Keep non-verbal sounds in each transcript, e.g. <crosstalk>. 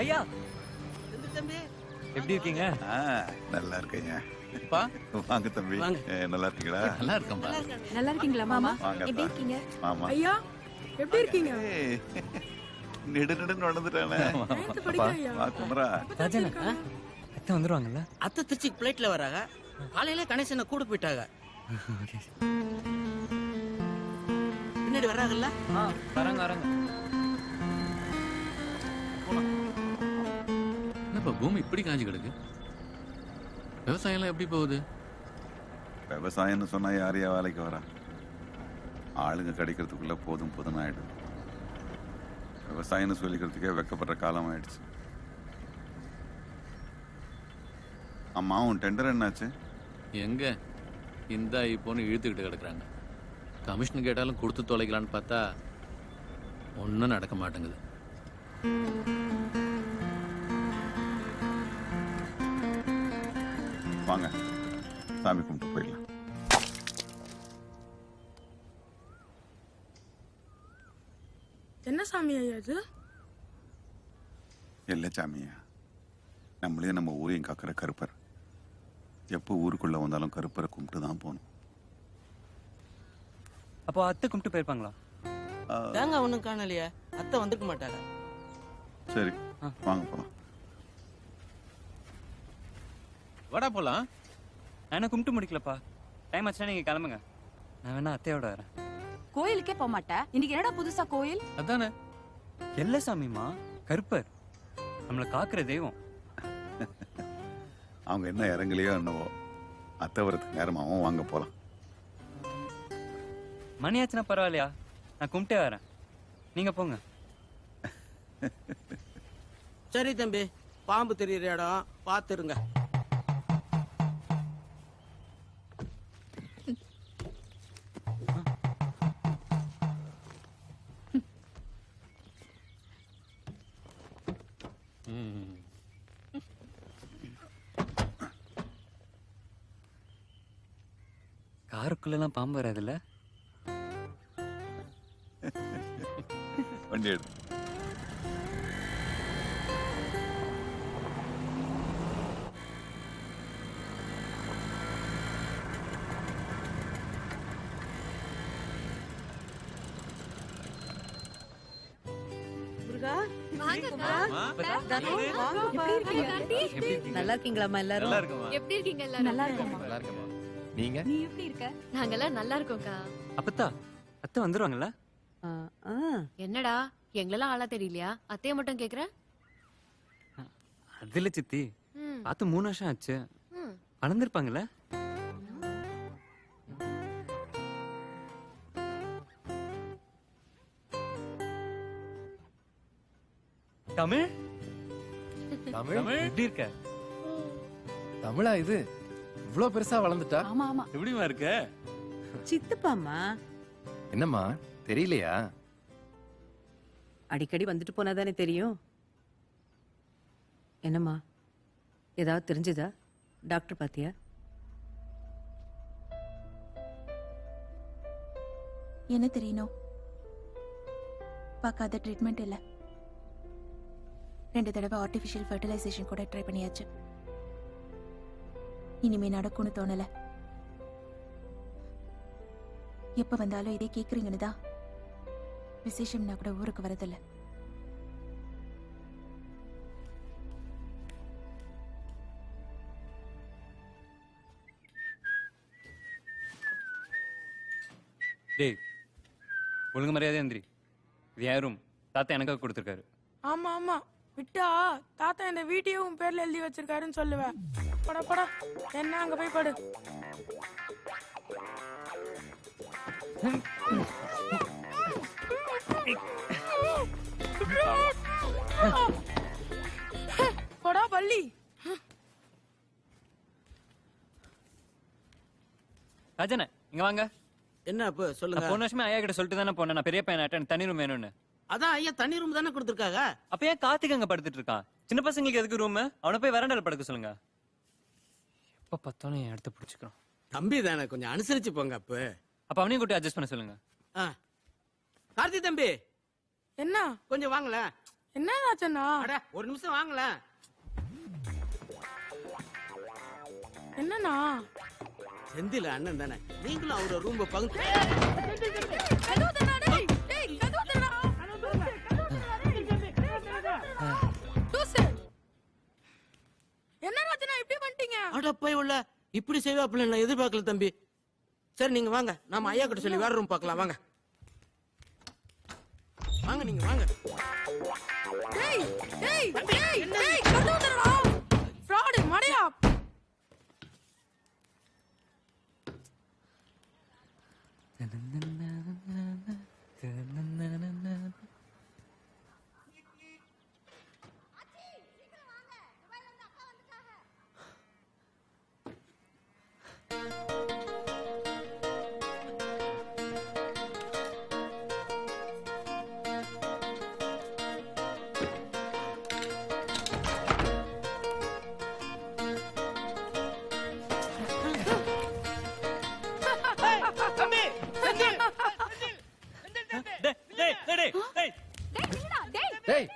ஐயா தம்பி. எப்படி இருக்கீங்க? ஆ, நல்லா இருக்கேங்க. பா வாங்க தம்பி. ஏ, நல்லா இருக்கீங்களா? நல்லா இருக்கேன்பா நல்லா இருக்காங்க நல்லா இருக்கீங்களா மாமா? வாங்க எப்படி இருக்கீங்க? ஆமா ஐயா எப்படி இருக்கீங்க? ஏய், நெடு நெடு நடந்துட்டானே நைன்த் படிக்கிறேன் ஐயா? வா குமரா. ராஜன் அத்தை வந்துருவாங்கல்ல? அத்தை திருச்சி பிளைட்ல வராங்க. காலையில கணேசனை கூட போயிட்டாங்க. <laughs> பின்னாடி வர்றாங்கல்ல? ஆ வராங்க வராங்க. என்னப்பா பூமி இப்படி காஞ்சி கிடக்கு? விவசாயம் எல்லாம் எப்படி போகுது? விவசாயம்னு சொன்னா யாரையா வேலைக்கு வரா? ஆளுங்க கிடைக்கிறதுக்குள்ள போதும் போதும் ஆயிடும் விவசாயம்னு சொல்லிக்கிறதுக்கே வெக்கப்படுற காலம் ஆயிடுச்சு. அம்மா உன் டெண்டர் என்னாச்சு? எங்க? இந்த இப்போன்னு இழுத்துக்கிட்டு கிடக்குறாங்க. கமிஷன் கேட்டாலும் கொடுத்து தொலைக்கலான்னு பார்த்தா ஒன்றும் நடக்க மாட்டேங்குது. வாங்க சாமி கும்பிட்டு போயிடலாம் என்ன சாமி ஐயா இது இல்லை சாமியா நம்மளே நம்ம ஊரையும் காக்கிற கருப்பர் எப்போ ஊருக்குள்ள வந்தாலும் கருப்பரை கும்பிட்டு தான் போகணும் அப்போ அத்தை கும்பிட்டு போயிருப்பாங்களா? தேங்காய் ஒண்ணும் காணலையே. அத்தை வந்திருக்க மாட்டாங்க சரி. வாங்க போலாம். வடா போலாம். நான் என்ன கும்பிட்டு முடிக்கலப்பா. டைம் ஆச்சுன்னா நீங்க கிளம்புங்க. நான் வேணா அத்தையோட வரேன். கோயிலுக்கே போக மாட்டேன் இன்னைக்கு என்னடா புதுசா கோயில்? அதானே. எல்ல சாமிமா கருப்பர். நம்மளை காக்குற தெய்வம். <laughs> அவங்க என்ன இறங்கலையோ என்னவோ. அத்தை வரதுக்கு நேரமாகவும் வாங்க போலாம். மணி ஆச்சுன்னா பரவாயில்லையா? நான் கும்பிட்டே வரேன். நீங்க போங்க. <laughs> சரி தம்பி பாம்பு தெரியுற இடம் பாத்துருங்க காருக்குள்ளெல்லாம் பாம்பு வராதுல்ல? வண்டி எடு. நல்லா இருக்கீங்களாமா எல்லாரும்? எப்படி இருக்கீங்க எல்லாரும்? நல்லா இருக்கோமா நல்லா நீங்க? நீ எப்படி இருக்க? நாங்கெல்லாம் நல்லா இருக்கோம்க்கா. அப்பத்தா அத்தை வந்துருவாங்கல்ல. என்னடா எங்களெல்லாம் ஆளா தெரியலையா? அத்தைய மட்டும் கேக்குற? அதுல சித்தி. பார்த்து மூணு வருஷம் ஆச்சு. வளர்ந்துருப்பாங்கல்ல? தமிழ்? தமிழ்? எப்படி இருக்க? தமிழா இது? இவ்ளோ பெருசா வளர்ந்துட்டா? ஆமா ஆமா. எப்படிமா இருக்க? சித்துப்பாம்மா. என்னம்மா? தெரியலையா? அடிக்கடி வந்துட்டு போனாதானே தெரியும். என்னம்மா? ஏதாவது தெரிஞ்சுதா? டாக்டர் பாத்தியா? என்ன தெரியணும்? பார்க்காத ட்ரீட்மெண்ட் இல்லை. ரெண்டு தடவை ஆர்டிஃபிஷியல் ஃபர்டிலைசேஷன் கூட ட்ரை பண்ணியாச்சு. இனிமே நடக்கும்னு தோணல. எப்ப வந்தாலும் இதே கேக்குறீங்கன்னு தான் விசேஷம்னா கூட ஊருக்கு வரதில்ல. டேய் ஒழுங்கு மரியாதை எந்திரி இது என் ரூம் தாத்தா எனக்காக கொடுத்துருக்காரு. ஆமா ஆமா. விட்டா தாத்தா இந்த வீட்டையும் உன் பேர்ல எழுதி வச்சிருக்காருன்னு சொல்லுவேன். படா படா. என்ன அங்க போய் படு. படா பள்ளி ராஜன இங்க வாங்க. என்ன அப்ப சொல்லுங்க. போன வருஷமே ஐயா கிட்ட சொல்லிட்டு தானே போனேன். நான் பெரிய பையன் எனக்கு தனி ரூம் வேணும்னு. அதான் ஐயா தண்ணி ரூம் தானே கொடுத்துருக்காங்க? அப்ப ஏன் கார்த்திக் அங்க படுத்துட்டு இருக்கான்? சின்ன பசங்களுக்கு எதுக்கு ரூம் அவனை போய் வரண்டால படுக்க சொல்லுங்க. எப்ப பார்த்தாலும் என் இடத்த பிடிச்சிக்கிறான் தம்பி தானே கொஞ்சம் அனுசரிச்சு போங்க அப்ப. அப்ப அவனையும் கூட்டி அட்ஜஸ்ட் பண்ண சொல்லுங்க. ஆ. கார்த்தி தம்பி. என்ன? கொஞ்சம் வாங்களேன். என்ன ஆச்சுண்ணா அட ஒரு நிமிஷம் வாங்களேன். என்னண்ணா? செந்தில் அண்ணன் தானே. நீங்களும் அவரோட ரூம் பங்கு இப்படி செய்வாப்புல நான் எதிர்பார்க்கல தம்பி. சரி நீங்க வாங்க. நாம ஐயா கிட்ட சொல்லி வேற ரூம் பார்க்கலாம். வாங்க. வாங்க நீங்க வாங்க.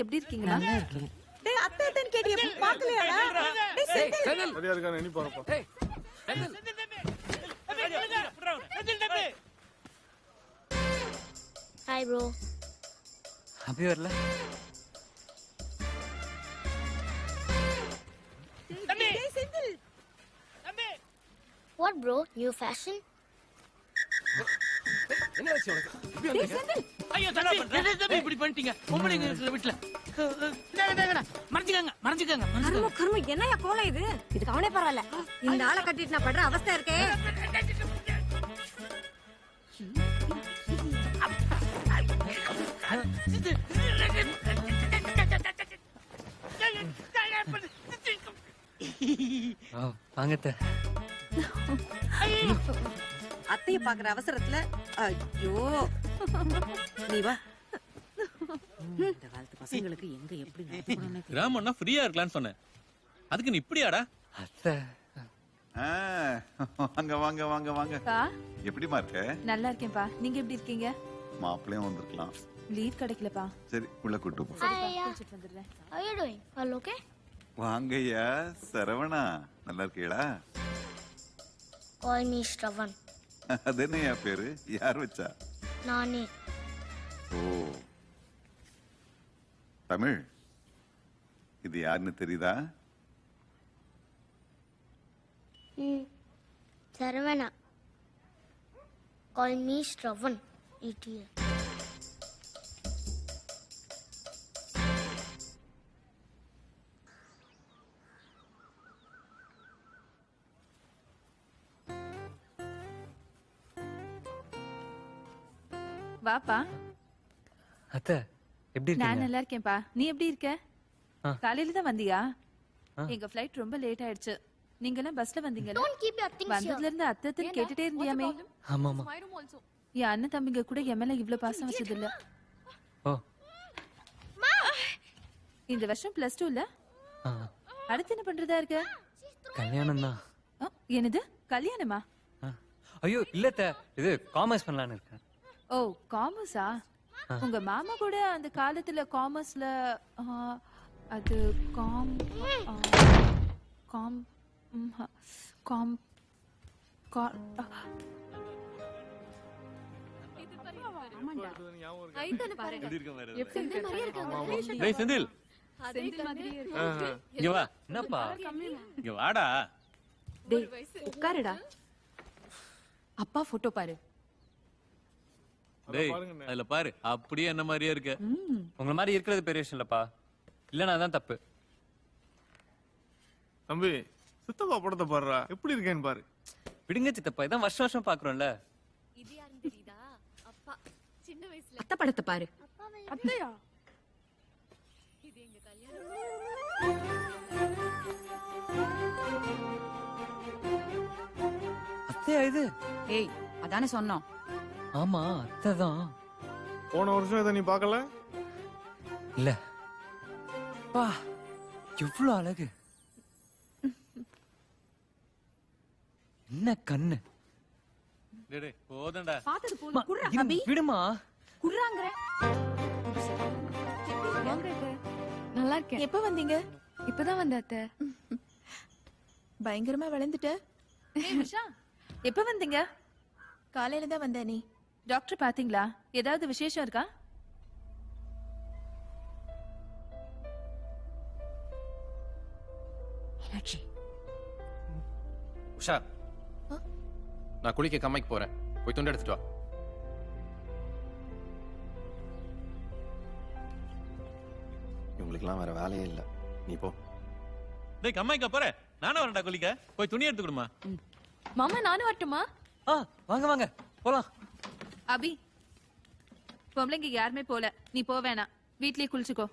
எப்படி இருக்கீங்களா? டேய் அத்தை அத்தைன்னு கேட்டியே பாக்கலையாடா டேய் டேய் செந்தில். சரியா இருக்கான்னு எண்ணி பாருப்பா டேய் செந்தில் ஹாய் ப்ரோ அப்படி வரல. டேய் Senthil. What bro new fashion என்ன ஆச்சு உனக்கு? ஐயோ தம்பி இப்படி பண்ணிட்டீங்க? பொம்பளைங்க இருக்கிற வீட்டுல. மறைஞ்சுக்கங்க மறைஞ்சுக்கங்க கர்ம கர்ம என்னையா இது? இதுக்கு அவனே பரவாயில்ல. இந்த ஆளை கட்டிட்டு நான் படுற அவஸ்தை இருக்கே. ஆ வாங்கத்த அத்தைய பாக்குற அவசரத்துல ஐயோ. நீ வா. இந்த காலத்து பசங்களுக்கு எங்க எப்படி கிராமம்னா ஃப்ரீயா இருக்கலாம்னு சொன்னேன். அதுக்கு நீ இப்படியாடா? அத்தை. ஆ, வாங்க வாங்க வாங்க வாங்க. எப்படிமா இருக்க? நல்லா இருக்கேன்ப்பா. நீங்க எப்படி இருக்கீங்க? மாப்பிள்ளையும் வந்திருக்கலாம். லீவ் கிடைக்கலப்பா. சரி உள்ள கூட்டு போ. வந்துடுறேன்? வாங்கய்யா சரவணா. நல்லா இருக்கீங்களா? Call me Shravan. அது என்னய்யா பேரு? யார் வச்சா? நானே. ஓ. தமிழ்? இது யாருன்னு தெரியுதா? Saravana. Call me Shravan idiot வாப்பா. அத்தை எப்படி நான் இருக்கீங்க? நல்லா இருக்கேன்ப்பா நீ எப்படி இருக்க. காலையில தான் வந்தியா. எங்க ஃப்ளைட் ரொம்ப லேட் ஆயிடுச்சு. நீங்க எல்லாம் பஸ்ல வந்தீங்கல்ல? டோன்ட் கீப் யுவர் திங்ஸ் வந்ததுல இருந்து அத்தை கேட்டுட்டே இருந்தியாமே? ஆமா ஆமா என் அண்ணன் தம்பிங்க கூட என் மேல இவ்ளோ பாசம் வச்சது இல்ல ஓ. இந்த வருஷம் பிளஸ் டூ இல்ல? அடுத்து என்ன பண்றதா இருக்க? கல்யாணம் தான். என்னது? கல்யாணமா? ஐயோ இல்ல அத்தை. இது காமர்ஸ் பண்ணலான்னு இருக்கேன். ஓ காமர்ஸா உங்க மாமா கூட அந்த காலத்துல காமர்ஸ்ல அது காம் காம் காம் செந்தில் இங்க வா. என்னப்பா? இங்க வாடா. டேய் உட்காருடா. அப்பா போட்டோ பாரு. டேய் அதுல பாரு அப்படியே என்ன மாதிரியே இருக்க. ம். உங்களை மாதிரி இருக்கிறது பெரிய விஷயம் இல்லப்பா. இல்லைன்னா தப்பு. தம்பி சித்தப்பா படத்தை பாடுறா. எப்படி இருக்கேன்னு பாரு. விடுங்க சித்தப்பா இதான் வருஷம் வருஷம் பாக்குறோம்ல இது யாருன்னு தெரியுதா? அப்பா சின்ன வயசுல. அத்தை படத்தை பாரு. அப்பாவை அத்தையா? இது எங்க கல்யாணம்? அத்தையா இது? ஏய் அதானே சொன்னோம். ஆமா அத்தை தான் போன வருஷம் இதை நீ பார்க்கல? இல்ல. பா எவ்வளவு அழகு. என்ன கண்ணு? டேய் போதும்டா. பார்த்தது போதும். குர்ரா அபி. விடுமா. குர்ராங்கற. நல்லா இருக்கேன். எப்ப வந்தீங்க? இப்பதான் வந்த அத்தை. பயங்கரமா விளைந்துட்ட எப்ப வந்தீங்க? காலையில தான் வந்த நீ. டாக்டர் பாத்தீங்களா? ஏதாவது விசேஷம் இருக்கா? உஷா. நான் குளிக்க கம்மைக்கு போறேன். போய் துண்டு எடுத்துட்டு வா. இவங்களுக்குலாம் வேற வேலையே இல்ல. நீ போ. டேய் கம்மாய்க்கா போற. நானும் வரேன்டா குளிக்க. போய் துணி எடுத்துக்கிடுமா மாமா நானும் வரட்டுமா? ஆ வாங்க வாங்க. போலாம். அபி பொம்பளைங்க யாருமே போல. நீ போ வேணாம். வீட்லயே குளிச்சுக்கோ.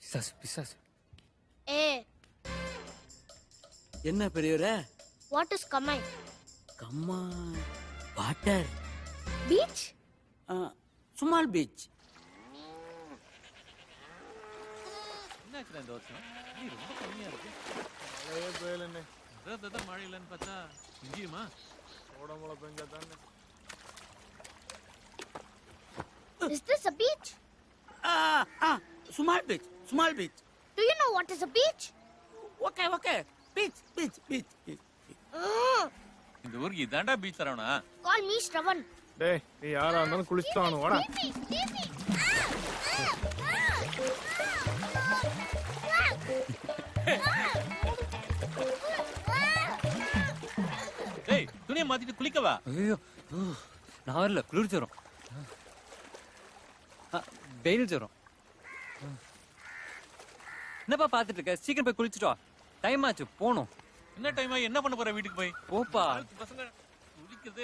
பிசாசு பிசாசு. ஏ. என்ன பெரியவரே? வாட் இஸ் கம்மை கம்மா வாட்டர். பீச் சுமால் பீச் என்னாச்சுடா இந்த வருஷம்? நீ ரொம்ப கம்மியா இருக்கு. மழையே அதான் மழை இல்லைன்னு பார்த்தா இங்கேயுமா? ஓட மழை பெஞ்சா தானே. Is this a beach? Small beach small beach do you know what is a beach? Okay okay beach beach beach beach இந்த ஊருக்கு இதாண்டா பீச் தரவனா call me Shravan. டேய் நீ யாரா இருந்தாலும் குளிச்சுட்டானு வாடா. டேய் துணியை மாத்திட்டு குளிக்கவா? ஐயோ நான் வரல குளிர் ஜுரம். ஆ, வெயில் ஜுரம். என்னப்பா பார்த்துட்டு இருக்க? சீக்கிரம் போய் குளிச்சுட்டு வா. டைம் ஆச்சு போகணும் என்ன டைம் என்ன பண்ண போற வீட்டுக்கு போய்? போப்பா. பசங்க